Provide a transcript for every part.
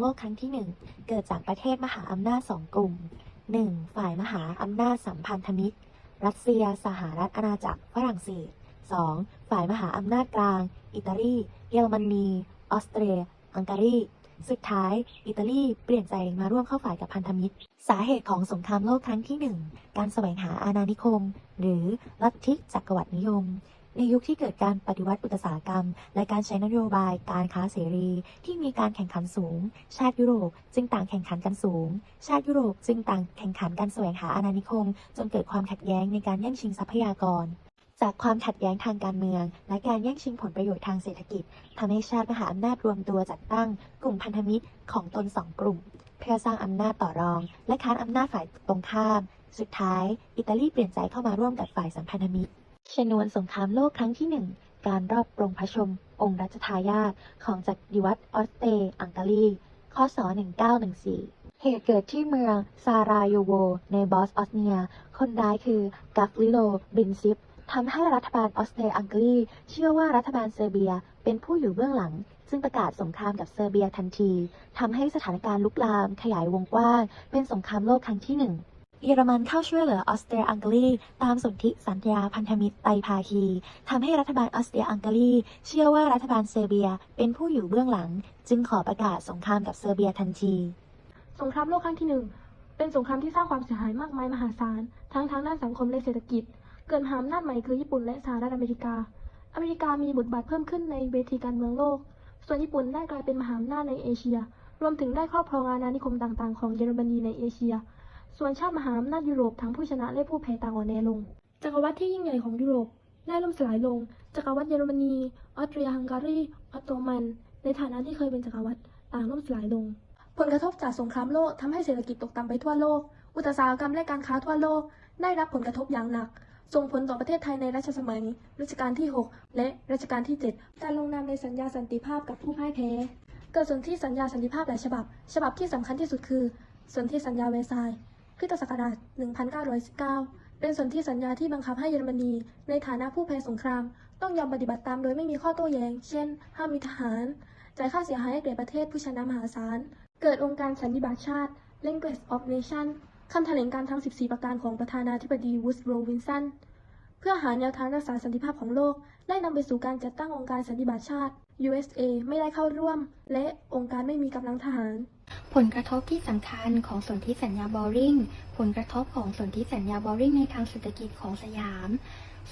โลกครั้งที่หนึ่งเกิดจากประเทศมหาอำนาจสองกลุ่ม 1. ฝ่ายมหาอำนาจสัมพันธมิตร รัสเซีย สหรัฐอาณาจักรฝรั่งเศส 2. ฝ่ายมหาอำนาจกลาง อิตาลี เยอรมนี ออสเตรีย อังการี สุดท้าย อิตาลีเปลี่ยนใจมาร่วมเข้าฝ่ายกับพันธมิตร สาเหตุของสงครามโลกครั้งที่หนึ่งการแสวงหาอาณานิคม หรือลัทธิจักรวรรดินิยม ในยุคที่เกิดการปฏิวัติอุตสาหกรรม และการใช้นโยบายการค้าเสรี ที่มีการแข่งขันสูง ชาติยุโรปจึงต่างแข่งขันกันสูง ชาติยุโรปจึงต่างแข่งขันการแสวงหาอาณานิคม จนเกิดความขัดแย้งในการแย่งชิงทรัพยากร จากความขัดแย้งทางการเมือง และการแย่งชิงผลประโยชน์ทางเศรษฐกิจทำให้ชาติมหาอำนาจรวมตัวจัดตั้ง กลุ่มพันธมิตรของตนสองกลุ่ม เพื่อสร้างอำนาจต่อรอง และค้านอำนาจฝ่ายตรงข้าม สุดท้าย อิตาลีเปลี่ยนใจเข้ามาร่วมกับฝ่ายสัมพันธมิตร ชนวนสงครามโลกครั้งที่หนึ่งการรอบปรงพระชมองค์รัชทายาทของจักรวรรดิออสเตรียอังการีคศ 1914 เหตุเกิดที่เมืองซาราโยโว ในบอสออสเนีย คนร้ายคือกัฟลิโล บินซิปทำให้รัฐบาลออสเตรียอังการีเชื่อว่ารัฐบาลเซอร์เบียเป็นผู้อยู่เบื้องหลัง ซึ่งประกาศสงครามกับเซอร์เบียทันทีทำให้สถานการณ์ลุกลามขยายวงกว้าง เป็นสงครามโลกครั้งที่หนึ่ง เยอรมันเข้าช่วยเหลือออสเตรียอังการีตามสนธิสัญญาพันธมิตรไตรภาคีทำให้รัฐบาลออสเตรียอังการีเชื่อว่ารัฐบาลเซอร์เบียเป็นผู้อยู่เบื้องหลัง จึงขอประกาศสงครามกับเซอร์เบียทันที สงครามโลกครั้งที่หนึ่งเป็นสงครามที่สร้างความเสียหายมากมายมหาศาล ทั้งทางด้านสังคมและเศรษฐกิจ เกิดมหาอำนาจใหม่คือญี่ปุ่นและสหรัฐอเมริกา อเมริกามีบทบาทเพิ่มขึ้นในเวทีการเมืองโลก ส่วนญี่ปุ่นได้กลายเป็นมหาอำนาจในเอเชีย รวมถึงได้ครอบครองอาณานิคมต่างๆ ของเยอรมนีในเอเชีย ส่วนชาติมหาอำนาจยุโรปทั้งผู้ชนะและผู้แพ้ต่างอ่อนแอลง จักรวรรดิที่ยิ่งใหญ่ของยุโรปได้ล่มสลายลง จักรวรรดิเยอรมนี ออสเตรียฮังการี ออตโตมัน ในฐานะที่เคยเป็นจักรวรรดิต่างล่มสลายลง ผลกระทบจากสงครามโลกทำให้เศรษฐกิจตกต่ำไปทั่วโลก อุตสาหกรรมและการค้าทั่วโลก ได้รับผลกระทบอย่างหนัก ส่งผลต่อประเทศไทยในรัชสมัย รัชกาลที่ 6 และรัชกาลที่ 7 การลงนามในสัญญาสันติภาพกับผู้พ่ายแพ้ เกิดสนธิสัญญาสันติภาพหลายฉบับ ฉบับที่สำคัญที่สุดคือสนธิสัญญาเวร์ซาย คริสตศักราช 1919 เป็นสนธิสัญญาที่บังคับให้เยอรมนี ในฐานะผู้แพ้สงคราม ต้องยอมปฏิบัติตามโดยไม่มีข้อโต้แย้ง เช่น ห้ามมีทหาร จ่ายค่าเสียหายให้แก่ประเทศผู้ชนะมหาศาล เกิดองค์การสันนิบาตชาติ Language of Nation คำแถลงการทั้ง 14 ประการของประธานาธิบดีวูดโรวินสันเพื่อหาแนวทางรักษาสันติภาพของโลก ได้นำไปสู่การจัดตั้งองค์การสันติบาตชาติ USA ไม่ได้เข้าร่วม และองค์การไม่มีกำลังทหาร ผลกระทบที่สำคัญของสนธิสัญญาบอริงผลกระทบของสนธิสัญญาบอริงในทางเศรษฐกิจของสยาม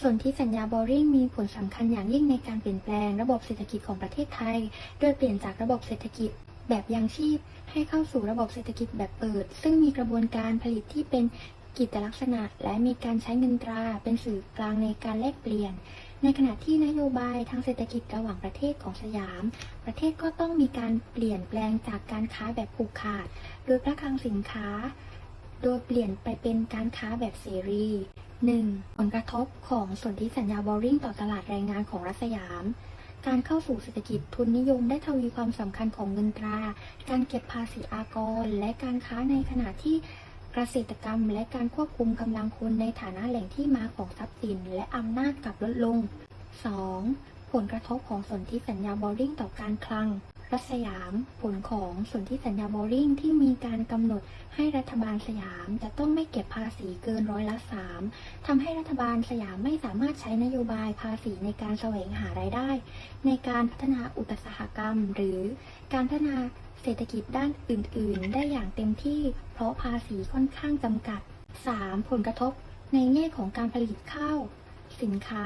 สนธิสัญญาบอริงมีผลสำคัญอย่างยิ่งในการเปลี่ยนแปลงระบบเศรษฐกิจของประเทศไทย โดยเปลี่ยนจากระบบเศรษฐกิจแบบยังชีพ ให้เข้าสู่ระบบเศรษฐกิจแบบเปิด ซึ่งมีกระบวนการผลิตที่เป็นกิจลักษณะ และมีการใช้เงินตราเป็นสื่อกลางในการแลกเปลี่ยน ในขณะที่นโยบายทางเศรษฐกิจระหว่างประเทศของสยาม ประเทศก็ต้องมีการเปลี่ยนแปลงจากการค้าแบบผูกขาด โดยพระคลังสินค้า โดยเปลี่ยนไปเป็นการค้าแบบเสรี 1. ผลกระทบของสนธิสัญญาบอริงต่อตลาดแรงงานของรัฐสยาม การเข้าสู่เศรษฐกิจทุนนิยมได้ทวีความสำคัญของเงินตรา การเก็บภาษีอากร และการค้าในขณะที่ เกษตรกรรมและการควบคุมกำลังคนในฐานะแหล่งที่มาของทรัพย์สิน และอำนาจกลับลดลง 2. ผลกระทบของสนธิสัญญาบอริงต่อการคลัง รัฐสยามผลของส่วนธิสัญญาบริงที่มีการกำหนดให้รัฐบาลสยาม จะต้องไม่เก็บภาษีเกินร้อยละสามทำให้รัฐบาลสยามไม่สามารถใช้นโยบายภาษีในการแสวงหารายได้ ในการพัฒนาอุตสาหกรรม หรือการพัฒนาเศรษฐกิจด้านอื่น ๆ ได้อย่างเต็มที่ เพราะภาษีค่อนข้างจำกัด 3. ผลกระทบในแง่ของการผลิตข้าว สินค้า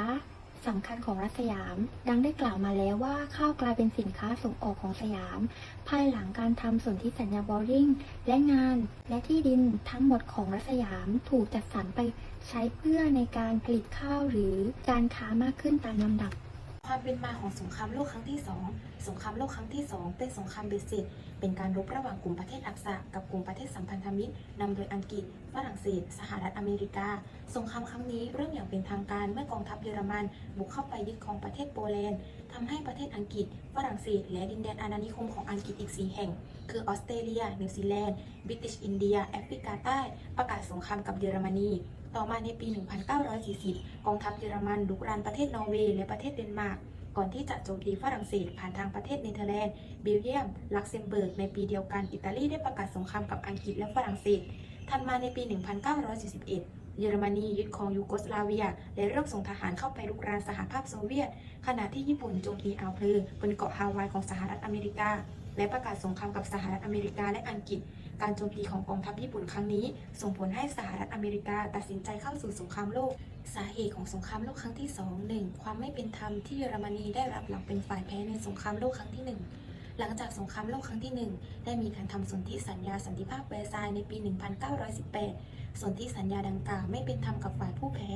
สำคัญของรัฐสยาม ดังได้กล่าวมาแล้วว่าข้าวกลายเป็นสินค้าส่งออกของสยาม ภายหลังการทำสนธิสัญญาบอริงและงาน และที่ดินทั้งหมดของรัฐสยามถูกจัดสรรไปใช้เพื่อในการผลิตข้าวหรือการค้ามากขึ้นตามลำดับ ความเป็นมาของสงครามโลกครั้งที่ 2 สงครามโลกครั้งที่ 2 เป็นสงครามเบสิกเป็นการรบระหว่างกลุ่มประเทศอักษะกับกลุ่มประเทศสัมพันธมิตรนำโดยอังกฤษ ฝรั่งเศส สหรัฐอเมริกา สงครามครั้งนี้เริ่มอย่างเป็นทางการเมื่อกองทัพเยอรมันบุกเข้าไปยึดครองประเทศโปแลนด์ทำให้ประเทศอังกฤษ ฝรั่งเศส และดินแดนอาณานิคมของอังกฤษอีก 4 แห่ง คือออสเตรเลีย นิวซีแลนด์ บริติชอินเดีย แอฟริกาใต้ ประกาศสงครามกับเยอรมนี ต่อมาในปี 1940 กองทัพเยอรมันลุกรานประเทศนอร์เวย์และประเทศเดนมาร์ก ก่อนที่จะโจมตีฝรั่งเศสผ่านทางประเทศเนเธอร์แลนด์ เบลเยียม ลักเซมเบิร์ก ในปีเดียวกัน อิตาลีได้ประกาศสงครามกับอังกฤษและฝรั่งเศสถัดมาในปี 1941เยอรมนียึดครองยูโกสลาเวีย และเริ่มส่งทหารเข้าไปรุกรานสหภาพโซเวียต ขณะที่ญี่ปุ่นโจมตีอ่าวเพลบนเกาะฮาวายของสหรัฐอเมริกา และประกาศสงครามกับสหรัฐอเมริกาและอังกฤษ การโจมตีของกองทัพญี่ปุ่นครั้งนี้ ส่งผลให้สหรัฐอเมริกาตัดสินใจเข้าสู่สงครามโลก สาเหตุของสงครามโลกครั้งที่ 2 1. ความไม่เป็นธรรมที่เยอรมนีได้รับหลังเป็นฝ่ายแพ้ในสงครามโลกครั้งที่ 1 หลังจากสงครามโลกครั้งที่ 1 ได้มีการทำสนธิสัญญาสันติภาพแวร์ซายน์ในปี 1918 สนธิสัญญาดังกล่าวไม่เป็นธรรมกับฝ่ายผู้แพ้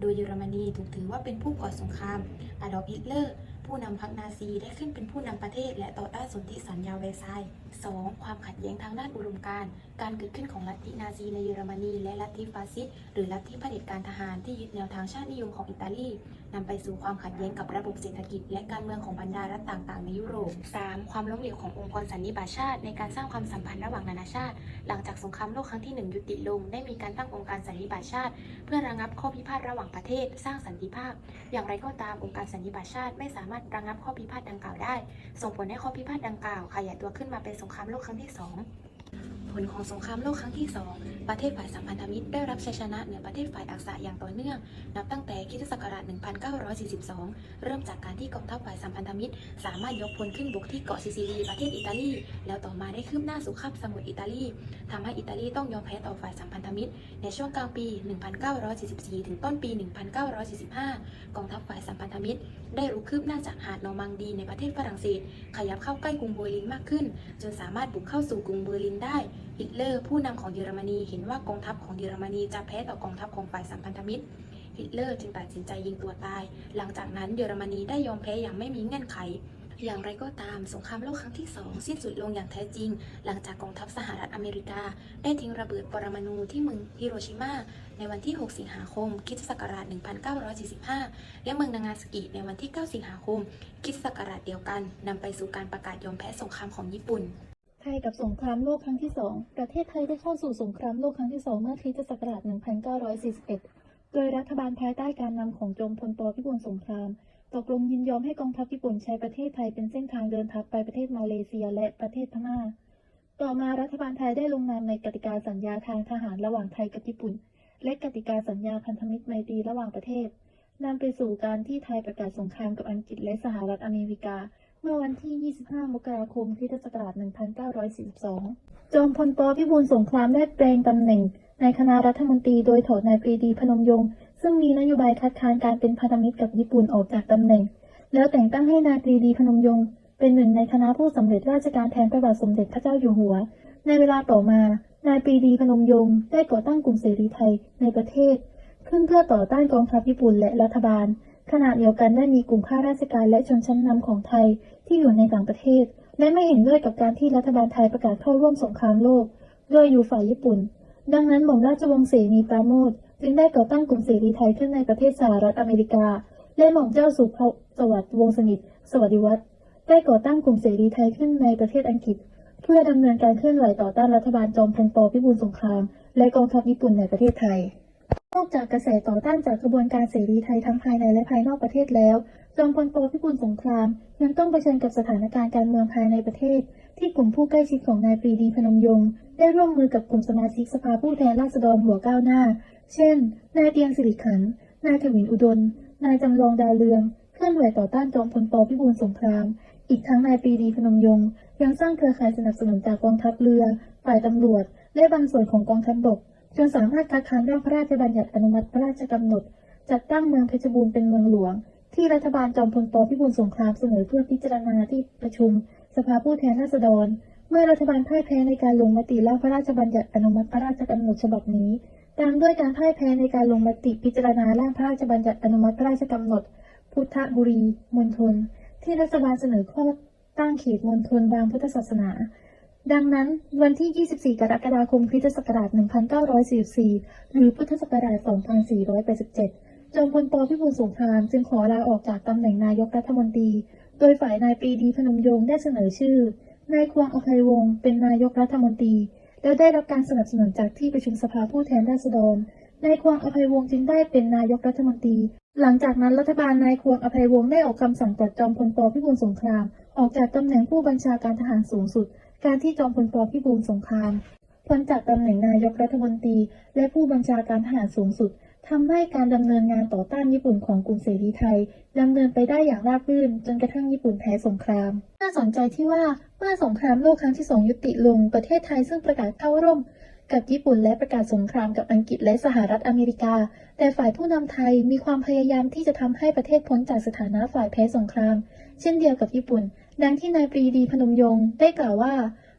โดยเยอรมนีถูกถือว่าเป็นผู้ก่อสงคราม อดอล์ฟฮิตเลอร์ ผู้นำพรรคนาซีได้ขึ้นเป็นผู้นำประเทศ และต่อต้านสนธิสัญญาเวร์ซาย 2. ความขัดแย้งทางด้านอุดมการณ์ การเกิดขึ้นของลัทธินาซีในเยอรมนี และลัทธิฟาสซิสต์หรือลัทธิเผด็จการทหารที่ยึดแนวทางชาตินิยมของอิตาลีนำไปสู่ความขัดแย้งกับระบบเศรษฐกิจ และการเมืองของบรรดารัฐต่างๆ ในยุโรป 3. ความล้มเหลวขององค์กรสันนิบาตชาติในการสร้างความสัมพันธ์ระหว่างนานาชาติ หลังจากสงครามโลกครั้งที่ 1 ยุติลง ได้มีการตั้งองค์การสันนิบาตชาติ เพื่อระงับข้อพิพาทระหว่างประเทศ สร้างสันติภาพ อย่างไรก็ตามองค์การสันนิบาตชาติไม่สามารถระงับข้อพิพาทดังกล่าวได้ ส่งผลให้ข้อพิพาทดังกล่าวขยายตัวขึ้นมาเป็นสงครามโลกครั้งที่ 2 ผลของสงครามโลกครั้งที่ 2 ประเทศฝ่ายสัมพันธมิตรได้รับชัยชนะเหนือประเทศฝ่ายอักษะอย่างต่อเนื่อง นับตั้งแต่คิศักราช 1942 เริ่มจากการที่กองทัพฝ่ายสัมพันธมิตร สามารถยกพลขึ้นบุกที่เกาะซิซิลีประเทศอิตาลี แล้วต่อมาได้คืบหน้าสู่คาบสมุทรอิตาลีทำให้อิตาลีต้องยอมแพ้ต่อฝ่ายสัมพันธมิตร ในช่วงกลางปี 1944 ถึงต้นปี 1945 กองทัพฝ่ายสัมพันธมิตร ได้รุกคืบหน้าจากหาดนอร์มังดีในประเทศฝรั่งเศส ขยับเข้าใกล้กรุงเบอร์ลินมากขึ้น จนสามารถบุกเข้าสู่กรุงเบอร์ลินได้ ฮิตเลอร์ผู้นำของเยอรมนีเห็นว่ากองทัพของเยอรมนีจะแพ้ต่อกองทัพของฝ่ายสัมพันธมิตร ฮิตเลอร์จึงตัดสินใจยิงตัวตาย หลังจากนั้นเยอรมนีได้ยอมแพ้อย่างไม่มีเงื่อนไข อย่างไรก็ตามสงครามโลกครั้งที่2สิ้นสุดลงอย่างแท้จริง หลังจากกองทัพสหรัฐอเมริกา ได้ทิ้งระเบิดปรมาณูที่เมืองฮิโรชิมาในวันที่ 6 สิงหาคมคิศักราช 1945 และเมืองนางาซากิในวันที่ 9 สิงหาคมคิศักราชเดียวกันนำไปสู่การประกาศยอมแพ้สงครามของญี่ปุ่น ไทยกับสงครามโลกครั้งที่2ประเทศไทยได้เข้าสู่สงครามโลกครั้งที่2เมื่อคริสตศักราช 1941 โดยรัฐบาลภายใต้การนำของจอมพลปพิบูลสงคราม ตกลงยินยอมให้กองทัพญี่ปุ่นใช้ประเทศไทยเป็นเส้นทางเดินทัพไปประเทศมาเลเซียและประเทศพม่า ต่อมารัฐบาลไทยได้ลงนามในกติกาสัญญาทางทหารระหว่างไทยกับญี่ปุ่น และกติกาสัญญาพันธมิตรไมตรีระหว่างประเทศนำไปสู่การที่ไทยประกาศสงครามกับอังกฤษและสหรัฐอเมริกา เมื่อวันที่ 25 มกราคมคริสตศักราช 1942 จอมพลปพิบูลสงครามได้แปลงตำแหน่งในคณะรัฐมนตรีโดยถอดนายปรีดีพนมยงค์ซึ่งมีนโยบายคัดค้านการเป็นพันธมิตรกับญี่ปุ่นออกจากตำแหน่ง แล้วแต่งตั้งให้นายปรีดีพนมยงค์เป็นหนึ่งในคณะผู้สำเร็จราชการแทนพระบาทสมเด็จพระเจ้าอยู่หัว ในเวลาต่อมา นายปรีดีพนมยงค์ได้ก่อตั้งกลุ่มเสรีไทยในประเทศ ขึ้นเพื่อต่อต้านกองทัพญี่ปุ่นและรัฐบาล ขณะเดียวกันได้มีกลุ่มข้าราชการและชนชั้นนำของไทยที่อยู่ในต่างประเทศ และไม่เห็นด้วยกับการที่รัฐบาลไทยประกาศเข้าร่วมสงครามโลก โดยอยู่ฝ่ายญี่ปุ่น ดังนั้นหม่อมราชวงศ์เสนีปราโมทจึงได้ก่อตั้งกลุ่มเสรีไทยขึ้นในประเทศสหรัฐอเมริกา และหม่อมเจ้าสุภสวัสดิ์วงศ์สนิท สวัสดิวัฒน์ได้ก่อตั้งกลุ่มเสรีไทยขึ้นในประเทศอังกฤษ เพื่อดำเนินการเคลื่อนไหวต่อต้านรัฐบาลจอมพลปพิบูลสงคราม และกองทัพญี่ปุ่นในประเทศไทย นอกจากกระแสต่อต้านจากกระบวนการเสรีไทยทั้งภายในและภายนอกประเทศแล้ว จอมพลปพิบูลสงครามยังต้องเผชิญกับสถานการณ์การเมืองภายในประเทศ ที่กลุ่มผู้ใกล้ชิดของนายปรีดีพนมยงค์ได้ร่วมมือกับกลุ่มสมาชิกสภาผู้แทนราษฎรหัวก้าวหน้า เช่น นายเตียงสิริขัน นายถวินอุดมนายจำลองดาวเรือง เคลื่อนไหวต่อต้านจอมพลปพิบูลสงคราม อีกทั้งนายปรีดีพนมยงค์ยังสร้างเครือข่ายสนับสนุนจากกองทัพเรือ ฝ่ายตำรวจ และบางส่วนของกองทัพบก จนสามารถคัดค้านร่างพระราชบัญญัติอนุมัติพระราชกำหนด จัดตั้งเมืองเพชรบูรณ์เป็นเมืองหลวง ที่รัฐบาลจอมพลปพิบูลสงครามเสนอเพื่อพิจารณาที่ประชุม สภาผู้แทนราษฎร เมื่อรัฐบาลพ่ายแพ้ในการลงมติร่างพระราชบัญญัติอนุมัติพระราชกำหนดฉบับนี้ ตามด้วยการพ่ายแพ้ในการลงมติพิจารณาร่างพระราชบัญญัติอนุมัติพระราชกำหนด พุทธบุรีมณฑลที่รัฐบาลเสนอข้อตั้งเขตมณฑลบางพุทธศาสนา ดังนั้นวันที่ 24 กรกฎาคม คริสตศักราช 1944 หรือพุทธศักราช 2487 จอมพลปพิบูลสงครามจึงขอลาออกจากตำแหน่งนายกรัฐมนตรี โดยฝ่ายนายปรีดีพนมยงค์ได้เสนอชื่อ นายควงอภัยวงศ์เป็นนายกรัฐมนตรี แล้วได้รับการสนับสนุนจากที่ประชุมสภาผู้แทนราษฎร นายควงอภัยวงศ์จึงได้เป็นนายกรัฐมนตรี หลังจากนั้นรัฐบาลนายควงอภัยวงศ์ได้ออกคำสั่งปลดจอมพลปพิบูลสงคราม ออกจากตำแหน่งผู้บัญชาการทหารสูงสุด การที่จอมพลปพิบูลสงครามพ้นจากตำแหน่งนายกรัฐมนตรี และผู้บัญชาการทหารสูงสุดทำให้การดำเนินงานต่อต้านญี่ปุ่นของกรุงเสรีไทยดำเนินไปได้อย่างราบรื่น จนกระทั่งญี่ปุ่นแพ้สงคราม น่าสนใจที่ว่าเมื่อสงครามโลกครั้งที่สองยุติลงประเทศไทยซึ่งประกาศเข้าร่วมกับญี่ปุ่นและประกาศสงครามกับอังกฤษและสหรัฐอเมริกา แต่ฝ่ายผู้นำไทยมีความพยายามที่จะทำให้ประเทศพ้นจากสถานะฝ่ายแพ้สงคราม เช่นเดียวกับญี่ปุ่น ดังที่นายปรีดีพนมยงค์ได้กล่าวว่า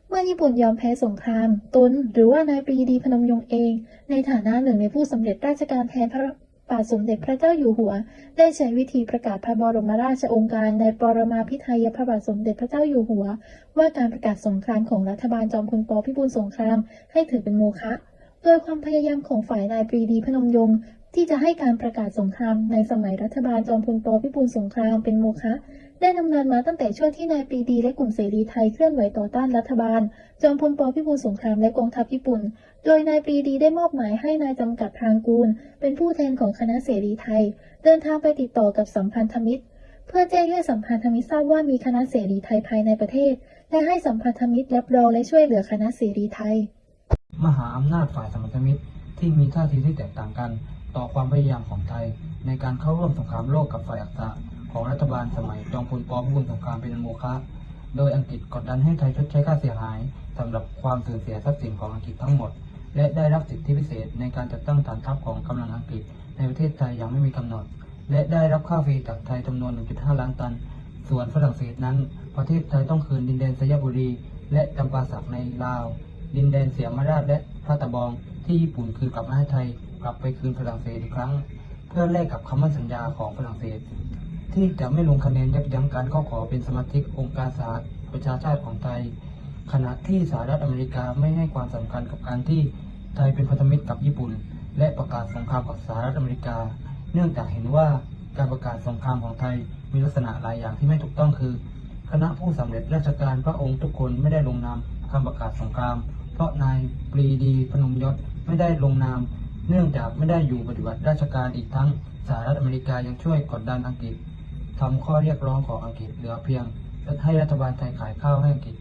เมื่อญี่ปุ่นยอมแพ้สงคราม ตนหรือว่านายปรีดีพนมยงค์เอง ในฐานะหนึ่งในผู้สำเร็จราชการแทนพระบาทสมเด็จพระเจ้าอยู่หัว ได้ใช้วิธีประกาศพระบรมราชโองการในปรมาภิไธยพระบาทสมเด็จพระเจ้าอยู่หัว ว่าการประกาศสงครามของรัฐบาลจอมพลปพิบูลสงครามให้ถือเป็นโมฆะโดยความพยายามของฝ่ายนายปรีดีพนมยงค์ที่จะให้การประกาศสงครามในสมัยรัฐบาลจอมพลปพิบูลสงครามเป็นโมฆะ ได้ดำเนินมาตั้งแต่ช่วงที่นายปรีดีและกลุ่มเสรีไทยเคลื่อนไหวต่อต้านรัฐบาล จอมพลปพิบูลสงครามและกองทัพญี่ปุ่น โดยนายปรีดีได้มอบหมายให้นายจำกัดพรางกูล เป็นผู้แทนของคณะเสรีไทย เดินทางไปติดต่อกับสัมพันธมิตร เพื่อแจ้งให้สัมพันธมิตรทราบว่ามีคณะเสรีไทยภายในประเทศ และให้สัมพันธมิตรรับรองและช่วยเหลือคณะเสรีไทย มหาอำนาจฝ่ายสัมพันธมิตรที่มีท่าทีที่แตกต่างกัน ต่อความพยายามของไทย ในการเข้าร่วมสงครามโลกกับฝ่ายอักษะ ของรัฐบาลสมัยจอมพลปพิบูลสงครามเป็นโมฆะโดยอังกฤษกดดันให้ไทยชดใช้ค่าเสียหายสำหรับความสูญเสียทรัพย์สินของอังกฤษทั้งหมด และได้รับสิทธิพิเศษในการจัดตั้งฐานทัพของกำลังอังกฤษ ในประเทศไทยอย่างไม่มีกำหนด และได้รับค่าฟรีจากไทยจำนวน 1.5 ล้านตัน ส่วนฝรั่งเศสนั้น ประเทศไทยต้องคืนดินแดนสยบุรี และจำปาสักในลาว ดินแดนเสียมราชและพระตะบอง ที่ญี่ปุ่นคืนกลับมาให้ไทยกลับไปคืนฝรั่งเศสอีกครั้ง เพื่อแลกกับคำมั่นสัญญาของฝรั่งเศส ที่จะไม่ลงคะแนนยับยั้งการเข้าขอเป็นสมาชิกองค์การสหประชาชาติของไทย ขณะที่สหรัฐอเมริกาไม่ให้ความสำคัญกับการที่ไทยเป็นพันธมิตรกับญี่ปุ่น และประกาศสงครามกับสหรัฐอเมริกา เนื่องจากเห็นว่าการประกาศสงครามของไทยมีลักษณะหลายอย่างที่ไม่ถูกต้องคือ คณะผู้สำเร็จราชการพระองค์ทุกคนไม่ได้ลงนามคำประกาศสงคราม เพราะนายปรีดีพนมยศไม่ได้ลงนาม เนื่องจากไม่ได้อยู่ปฏิบัติราชการอีกทั้งสหรัฐอเมริกายังช่วยกดดันอังกฤษ ทำข้อเรียกร้องของอังกฤษเหลือเพียงให้รัฐบาลไทยขายข้าวให้อังกฤษ